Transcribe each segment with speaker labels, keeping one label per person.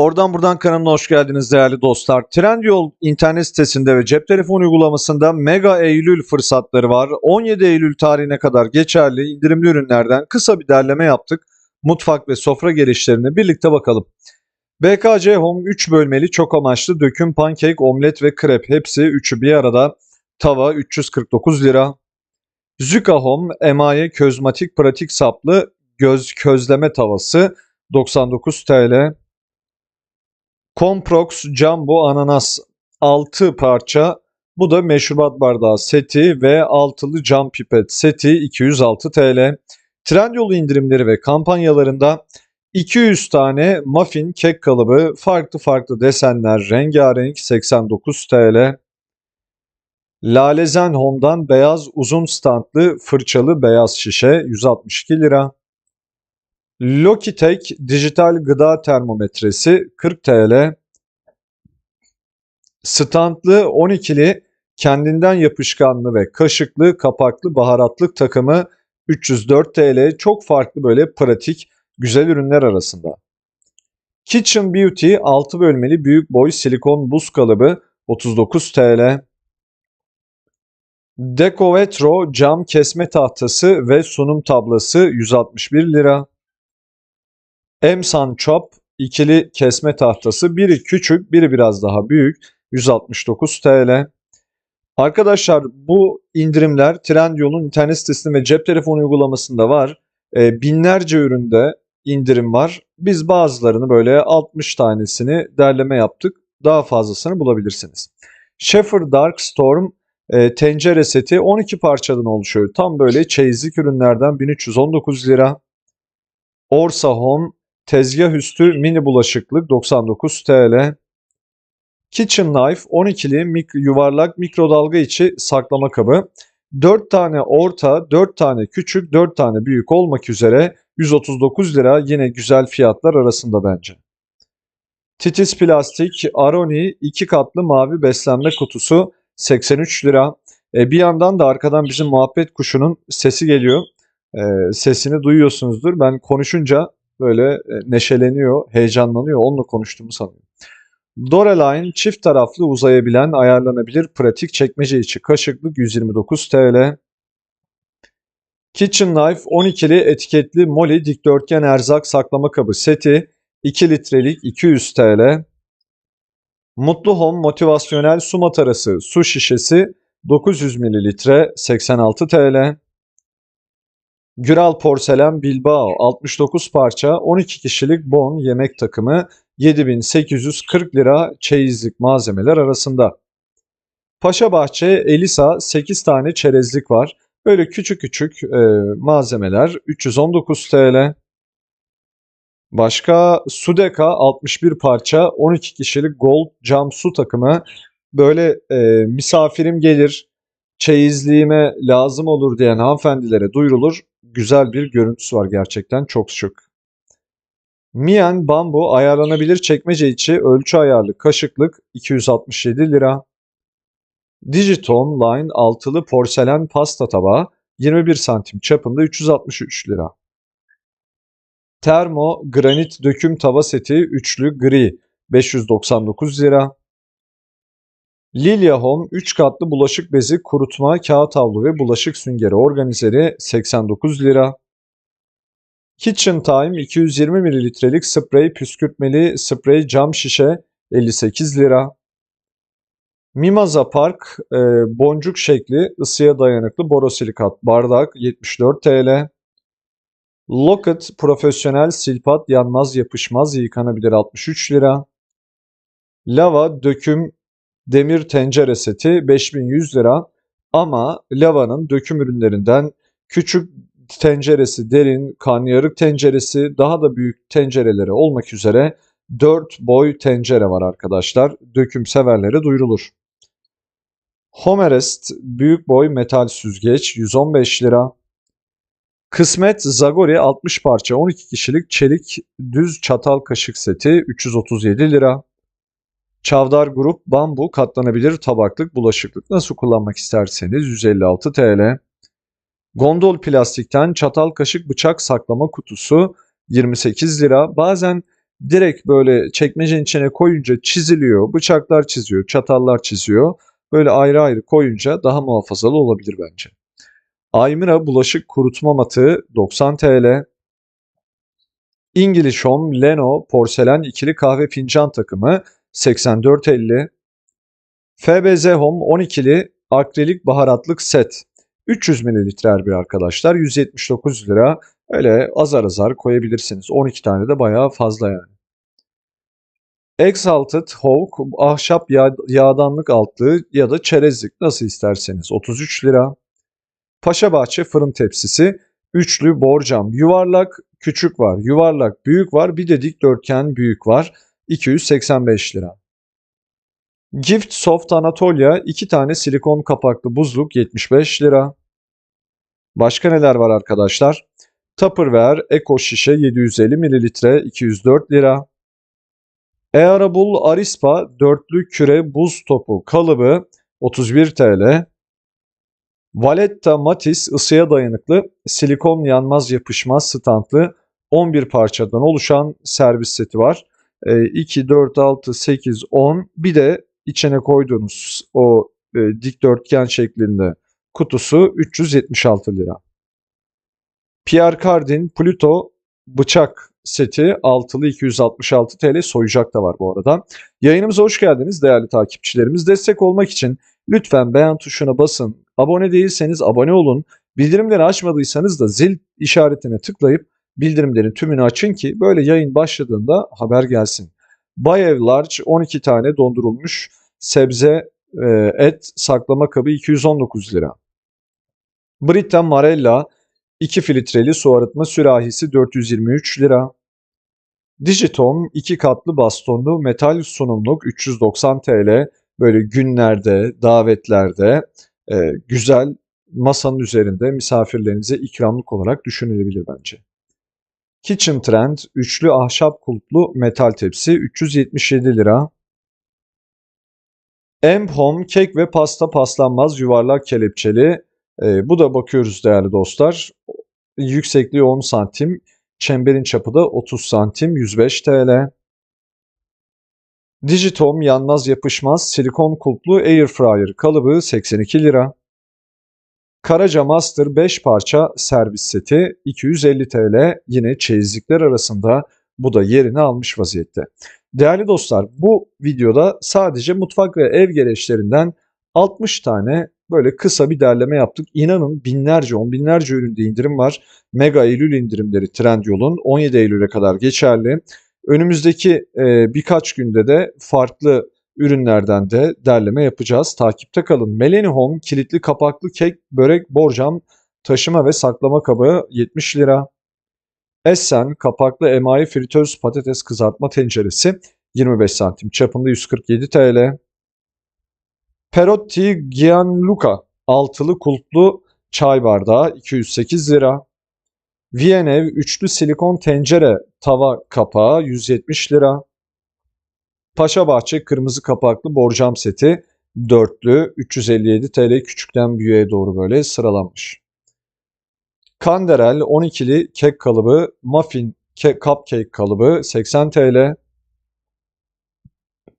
Speaker 1: Oradan buradan kanalına hoş geldiniz değerli dostlar. Trendyol internet sitesinde ve cep telefonu uygulamasında Mega Eylül fırsatları var. 17 Eylül tarihine kadar geçerli indirimli ürünlerden kısa bir derleme yaptık. Mutfak ve sofra gelişlerine birlikte bakalım. BKC Home 3 bölmeli çok amaçlı döküm pankek, omlet ve krep hepsi üçü bir arada. Tava 349 lira. Zyka Home emaye közmatik pratik saplı göz közleme tavası 99 TL. Comprox Jumbo Ananas 6 parça. Bu da meşrubat bardağı seti ve altılı cam pipet seti 206 TL. Trendyol indirimleri ve kampanyalarında 200 tane muffin kek kalıbı farklı farklı desenler rengarenk 89 TL. Lalezen Home'dan beyaz uzun standlı fırçalı beyaz şişe 162 lira. Logitech dijital gıda termometresi 40 TL. Standlı 12'li kendinden yapışkanlı ve kaşıklı kapaklı baharatlık takımı 304 TL. Çok farklı böyle pratik güzel ürünler arasında. Kitchen Beauty 6 bölmeli büyük boy silikon buz kalıbı 39 TL. Decovetro cam kesme tahtası ve sunum tablası 161 lira. Emsan Chop ikili kesme tahtası. Biri küçük, biri biraz daha büyük. 169 TL. Arkadaşlar bu indirimler Trendyol'un internet sitesinde ve cep telefonu uygulamasında var. E, binlerce üründe indirim var. Biz bazılarını böyle 60 tanesini derleme yaptık. Daha fazlasını bulabilirsiniz. Schaefer Dark Storm e, tencere seti 12 parçadan oluşuyor. Tam böyle çeyizlik ürünlerden 1319 lira. Orsa Home Tezgah üstü mini bulaşıklık 99 TL. Kitchen Knife 12'li mik yuvarlak mikrodalga içi saklama kabı. 4 tane orta, 4 tane küçük, 4 tane büyük olmak üzere 139 lira yine güzel fiyatlar arasında bence. Titiz plastik Aroni 2 katlı mavi beslenme kutusu 83 lira. E, bir yandan da arkadan bizim muhabbet kuşunun sesi geliyor. E, sesini duyuyorsunuzdur. Ben konuşunca böyle e, neşeleniyor, heyecanlanıyor. Onunla konuştuğumu sanıyor. Doreline çift taraflı uzayabilen, ayarlanabilir pratik çekmece içi kaşıklık 129 TL. Kitchen Knife 12'li etiketli Molly dikdörtgen erzak saklama kabı seti 2 litrelik 200 TL. Mutlu Home motivasyonel su matarası su şişesi 900 mililitre 86 TL. Güral Porselen Bilbao 69 parça 12 kişilik bon yemek takımı 7840 lira çeyizlik malzemeler arasında. Paşa Bahçe Elisa 8 tane çerezlik var. Böyle küçük küçük e, malzemeler 319 TL. Başka Sudeka 61 parça 12 kişilik gold cam su takımı. Böyle e, misafirim gelir çeyizliğime lazım olur diyen hanımefendilere duyurulur güzel bir görüntüsü var gerçekten çok şık. Mian Bambu ayarlanabilir çekmece içi ölçü ayarlı kaşıklık 267 lira. Digiton Line altılı porselen pasta tabağı 21 santim çapında 363 lira. Termo granit döküm tava seti üçlü gri 599 lira. Lilia Home 3 katlı bulaşık bezi, kurutma, kağıt havlu ve bulaşık süngeri organizeri 89 lira. Kitchen Time 220 mililitrelik sprey püskürtmeli sprey cam şişe 58 lira. Mimaza Park e, boncuk şekli ısıya dayanıklı borosilikat bardak 74 TL. Locket profesyonel silpat yanmaz yapışmaz yıkanabilir 63 lira. Lava döküm demir tencere seti 5100 lira ama lavanın döküm ürünlerinden küçük tenceresi derin, karnıyarık tenceresi, daha da büyük tencereleri olmak üzere 4 boy tencere var arkadaşlar. Döküm severlere duyurulur. Homerest büyük boy metal süzgeç 115 lira. Kısmet Zagori 60 parça 12 kişilik çelik düz çatal kaşık seti 337 lira. Çavdar Grup bambu katlanabilir tabaklık bulaşıklık nasıl kullanmak isterseniz 156 TL. Gondol plastikten çatal kaşık bıçak saklama kutusu 28 lira. Bazen direkt böyle çekmecenin içine koyunca çiziliyor. Bıçaklar çiziyor, çatallar çiziyor. Böyle ayrı ayrı koyunca daha muhafazalı olabilir bence. Aymira bulaşık kurutma matı 90 TL. English Home Leno porselen ikili kahve fincan takımı 84.50. FBZ Home 12'li akrilik baharatlık set 300 mililitrer bir arkadaşlar 179 lira. Öyle azar azar koyabilirsiniz. 12 tane de bayağı fazla yani. Exalted Hawk ahşap yağ, yağdanlık altlığı ya da çerezlik nasıl isterseniz 33 lira. Paşabahçe fırın tepsisi üçlü borcam yuvarlak küçük var yuvarlak büyük var bir de dikdörtgen büyük var 285 lira. Gift Soft Anatolia 2 tane silikon kapaklı buzluk 75 lira. Başka neler var arkadaşlar? Tupperware Eco şişe 750 mililitre 204 lira. Earable Arispa dörtlü küre buz topu kalıbı 31 TL. Valletta Matis ısıya dayanıklı silikon yanmaz yapışmaz standlı 11 parçadan oluşan servis seti var. E, 2, 4, 6, 8, 10 bir de içine koyduğunuz o e, dikdörtgen şeklinde kutusu 376 lira. Pierre Cardin Pluto bıçak seti altılı 266 TL soyacak da var bu arada. Yayınımıza hoş geldiniz değerli takipçilerimiz. Destek olmak için lütfen beğen tuşuna basın. Abone değilseniz abone olun. Bildirimleri açmadıysanız da zil işaretine tıklayıp bildirimlerin tümünü açın ki böyle yayın başladığında haber gelsin. Bayev Large 12 tane dondurulmuş sebze e, et saklama kabı 219 lira. Brita Marella 2 filtreli su arıtma sürahisi 423 lira. Digitom 2 katlı bastonlu metal sunumluk 390 TL. Böyle günlerde, davetlerde e, güzel masanın üzerinde misafirlerinize ikramlık olarak düşünülebilir bence. Kitchen Trend üçlü ahşap kulplu metal tepsi 377 lira. Emp Home kek ve pasta paslanmaz yuvarlak kelepçeli. E, bu da bakıyoruz değerli dostlar. Yüksekliği 10 santim, çemberin çapı da 30 santim, 105 TL. Digitom yanmaz yapışmaz silikon kulplu air fryer kalıbı 82 lira. Karaca Master 5 parça servis seti 250 TL yine çeyizlikler arasında bu da yerini almış vaziyette. Değerli dostlar bu videoda sadece mutfak ve ev gereçlerinden 60 tane böyle kısa bir derleme yaptık. İnanın binlerce, on binlerce üründe indirim var. Mega Eylül indirimleri Trendyol'un 17 Eylül'e kadar geçerli. Önümüzdeki e, birkaç günde de farklı ürünlerden de derleme yapacağız. Takipte kalın. Melanie Home kilitli kapaklı kek, börek, borcam, taşıma ve saklama kabı 70 lira. Essen kapaklı emayi fritöz patates kızartma tenceresi 25 santim çapında 147 TL. Perotti Gianluca altılı kulplu çay bardağı 208 lira. Vienev üçlü silikon tencere tava kapağı 170 lira. Paşabahçe kırmızı kapaklı borcam seti dörtlü 357 TL küçükten büyüğe doğru böyle sıralanmış. Kanderel 12'li kek kalıbı, muffin kek, cupcake kalıbı 80 TL.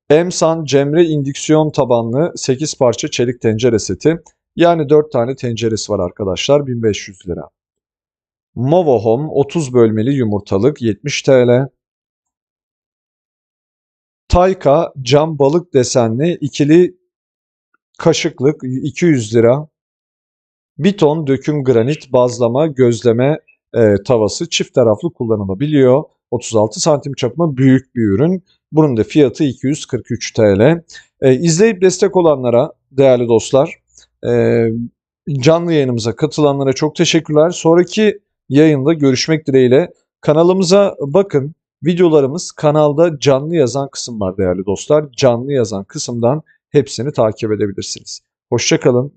Speaker 1: Emsan Cemre indüksiyon tabanlı 8 parça çelik tencere seti. Yani 4 tane tenceresi var arkadaşlar 1500 lira. Movo Home 30 bölmeli yumurtalık 70 TL. Tayka cam balık desenli ikili kaşıklık 200 lira. Bir ton döküm granit bazlama gözleme e, tavası çift taraflı kullanılabiliyor. 36 santim çapında büyük bir ürün. Bunun da fiyatı 243 TL. E, izleyip destek olanlara değerli dostlar e, canlı yayınımıza katılanlara çok teşekkürler. Sonraki yayında görüşmek dileğiyle. Kanalımıza bakın. Videolarımız kanalda canlı yazan kısım var değerli dostlar. Canlı yazan kısımdan hepsini takip edebilirsiniz. Hoşçakalın.